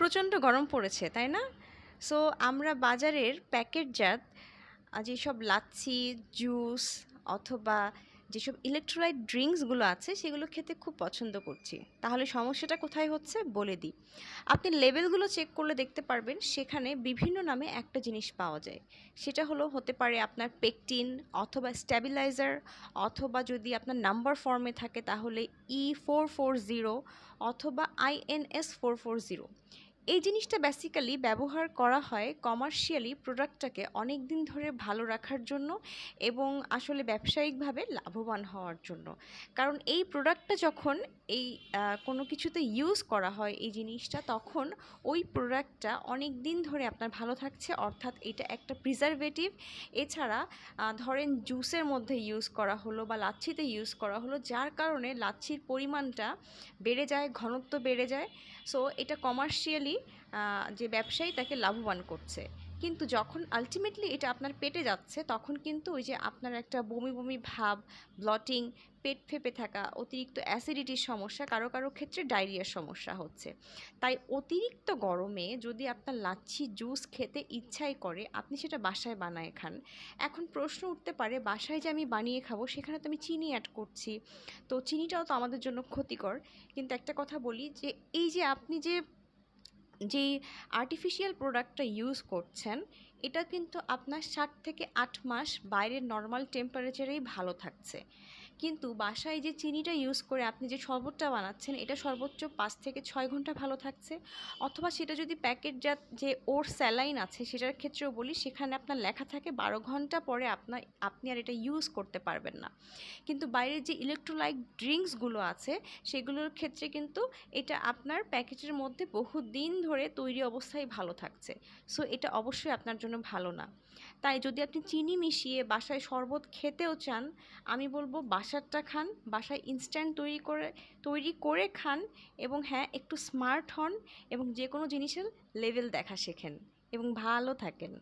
প্রচণ্ড গরম পড়েছে, তাই না? সো আমরা বাজারের প্যাকেটজাত যেসব লাচ্ছি, জুস অথবা যেসব ইলেকট্রোলাইট ড্রিঙ্কসগুলো আছে, সেগুলো খেতে খুব পছন্দ করছি। তাহলে সমস্যাটা কোথায় হচ্ছে বলে দিই। আপনি লেবেলগুলো চেক করলে দেখতে পারবেন, সেখানে বিভিন্ন নামে একটা জিনিস পাওয়া যায়। সেটা হলো, হতে পারে আপনার পেকটিন অথবা স্ট্যাবিলাইজার অথবা যদি আপনার নাম্বার ফর্মে থাকে, তাহলে ই ফোর ফোর জিরো অথবা আইএনএস ফোর ফোর জিরো এই জিনিসটা বেসিক্যালি ব্যবহার করা হয় কমার্শিয়ালি প্রোডাক্টটাকে অনেক দিন ধরে ভালো রাখার জন্য এবং আসলে ব্যবসায়িকভাবে লাভবান হওয়ার জন্য। কারণ এই প্রোডাক্টটা যখন এই কোনো কিছুতে ইউজ করা হয় এই জিনিসটা, তখন ওই প্রোডাক্টটা অনেক দিন ধরে আপনার ভালো থাকছে, অর্থাৎ এটা একটা প্রিজারভেটিভ এছাড়া ধরেন জুসের মধ্যে ইউজ করা হলো বা লাচ্ছিতে ইউজ করা হলো, যার কারণে লাচ্ছির পরিমাণটা বেড়ে যায়, ঘনত্ব বেড়ে যায়। সো এটা কমার্শিয়ালি যে ব্যবসায়ী তাকে লাভবান করছে। কিন্তু যখন আলটিমেটলি এটা আপনার পেটে যাচ্ছে, তখন কিন্তু ওই যে আপনার একটা বমি বমি ভাব ব্লটিং পেট ফেপে থাকা, অতিরিক্ত অ্যাসিডিটির সমস্যা, কারও কারও ক্ষেত্রে ডায়রিয়ার সমস্যা হচ্ছে। তাই অতিরিক্ত গরমে যদি আপনার লাচ্ছি জুস খেতে ইচ্ছাই করে, আপনি সেটা বাসায় বানায় খান। এখন প্রশ্ন উঠতে পারে, বাসায় যে আমি বানিয়ে খাব, সেখানে তো আমি চিনি অ্যাড করছি। তো চিনিটাও তো আমাদের জন্য ক্ষতিকর। কিন্তু একটা কথা বলি যে, এই যে আপনি যে যেই আর্টিফিশিয়াল প্রোডাক্টটা ইউজ করছেন, এটা কিন্তু আপনার সাত থেকে আট মাস বাইরের নর্মাল টেম্পারেচারেই ভালো থাকছে। কিন্তু বাসায় যে চিনিটা ইউজ করে আপনি যে শরবতটা বানাচ্ছেন, এটা সর্বোচ্চ পাঁচ থেকে ছয় ঘণ্টা ভালো থাকছে। অথবা সেটা যদি প্যাকেটজাত যে ওর স্যালাইন আছে, সেটার ক্ষেত্রেও বলি, সেখানে আপনার লেখা থাকে বারো ঘণ্টা পরে আপনার আপনি আর এটা ইউজ করতে পারবেন না। কিন্তু বাইরের যে ইলেকট্রোলাইট ড্রিঙ্কসগুলো আছে, সেগুলোর ক্ষেত্রে কিন্তু এটা আপনার প্যাকেটের মধ্যে বহু দিন ধরে তৈরি অবস্থায় ভালো থাকছে। সো এটা অবশ্যই আপনার জন্য ভালো না। তাই যদি আপনি চিনি মিশিয়ে বাসায় শরবত খেতেও চান, আমি বলব বাসারটা খান, বাসায় ইনস্ট্যান্ট তৈরি করে তৈরি করে খান এবং হ্যাঁ একটু স্মার্ট হন এবং যে কোনো জিনিসের লেভেল দেখা শেখেন এবং ভালো থাকেন।